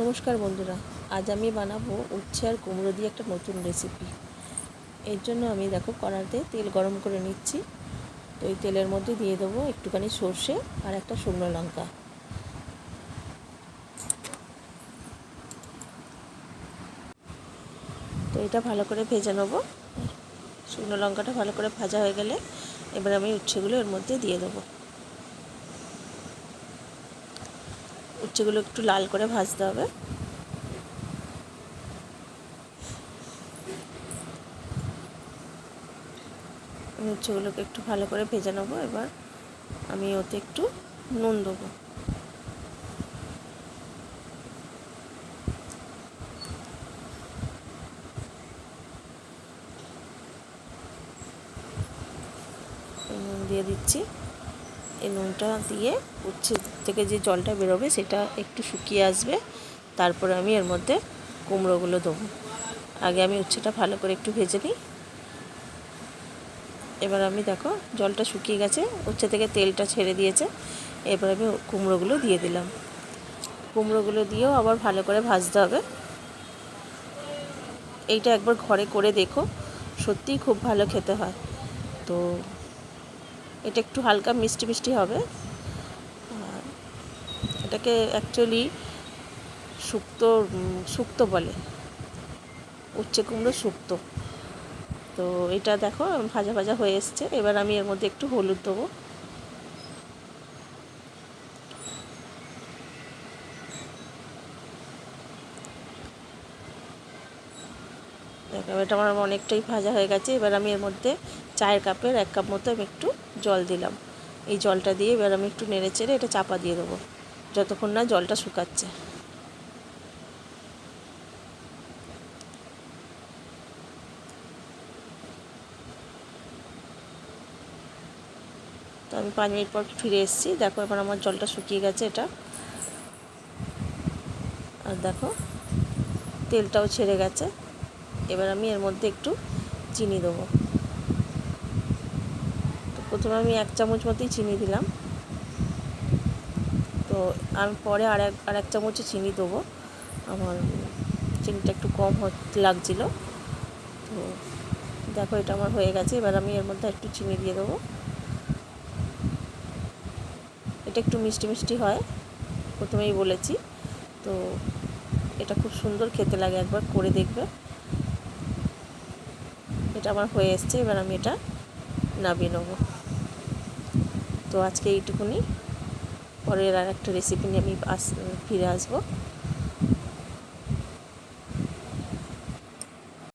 নমস্কার বন্ধুরা, আজ আমি বানাবো উচ্ছে আর কুমড়ো দিয়ে একটা নতুন রেসিপি এর জন্য আমি দেখো কড়াতে তেল গরম করে নিচ্ছি। তো এই তেলের মধ্যে দিয়ে দেবো একটুখানি সর্ষে আর একটা শুকনো লঙ্কা। তো এটা ভালো করে ভেজে নেব। শুকনো লঙ্কাটা ভালো করে ভাজা হয়ে গেলে এবার আমি উচ্ছেগুলো এর মধ্যে দিয়ে দেবো। উচ্ছেগুলো একটু লাল করে ভাজতে হবে। উচ্ছেগুলোকে একটু ভালো করে ভেজে নেব, এবার আমি ওতে একটু নুন দেবো। নুন দিয়ে দিচ্ছি। এই নুনটা দিয়ে উচ্ছে থেকে যে জলটা বেরোবে সেটা একটু শুকিয়ে আসবে। তারপরে আমি এর মধ্যে কুমড়োগুলো দেবো। আগে আমি উচ্ছেটা ভালো করে একটু ভেজে নিই। এবার আমি দেখো জলটা শুকিয়ে গেছে, উচ্ছে থেকে তেলটা ছেড়ে দিয়েছে। এবার আমি কুমড়োগুলো দিয়ে দিলাম। কুমড়োগুলো দিয়েও আবার ভালো করে ভাজতে হবে। এইটা একবার ঘরে করে দেখো, সত্যিই খুব ভালো খেতে হয়। তো এটা একটু হালকা মিষ্টি মিষ্টি হবে। এটাকে অ্যাকচুয়ালি শুক্তো শুক্ত বলে। উচ্ছে কুমড়ো শুক্ত। তো এটা দেখো, ভাজা ভাজা হয়ে এসছে। এবার আমি এর মধ্যে একটু হলুদ দেবো। দেখো, এটা আমার অনেকটাই ভাজা হয়ে গেছে। এবার আমি এর মধ্যে চায়ের কাপের এক কাপ মতো আমি একটু জল দিলাম। এই জলটা দিয়ে এবার আমি একটু নেড়ে চেড়ে এটা চাপা দিয়ে দেবো, যতক্ষণ না জলটা শুকাচ্ছে। তো আমি পাঁচ মিনিট পর ফিরে এসেছি। দেখো, এবার আমার জলটা শুকিয়ে গেছে এটা। আর দেখো, তেলটাও ছেড়ে গেছে। এবার আমি এর মধ্যে একটু চিনি দেবো। তো প্রথমে আমি এক চামচ মতোই চিনি দিলাম। তো আমি পরে আর এক আর এক চামচ চিনি দেবো। আমার চিনিটা একটু কম লাগছিল। তো দেখো এটা আমার হয়ে গেছে, এবার আমি এর মধ্যে একটু চিনি দিয়ে দেবো। এটা একটু মিষ্টি মিষ্টি হয়, প্রথমেই বলেছি। তো এটা খুব সুন্দর খেতে লাগে, একবার করে দেখবে। এটা আমার হয়ে এসছে, এবার আমি এটা নামিয়ে নেব। তো আজকে এইটুকুনি। পরের আর একটা রেসিপি নিয়ে আমি আস, ফিরে আসব।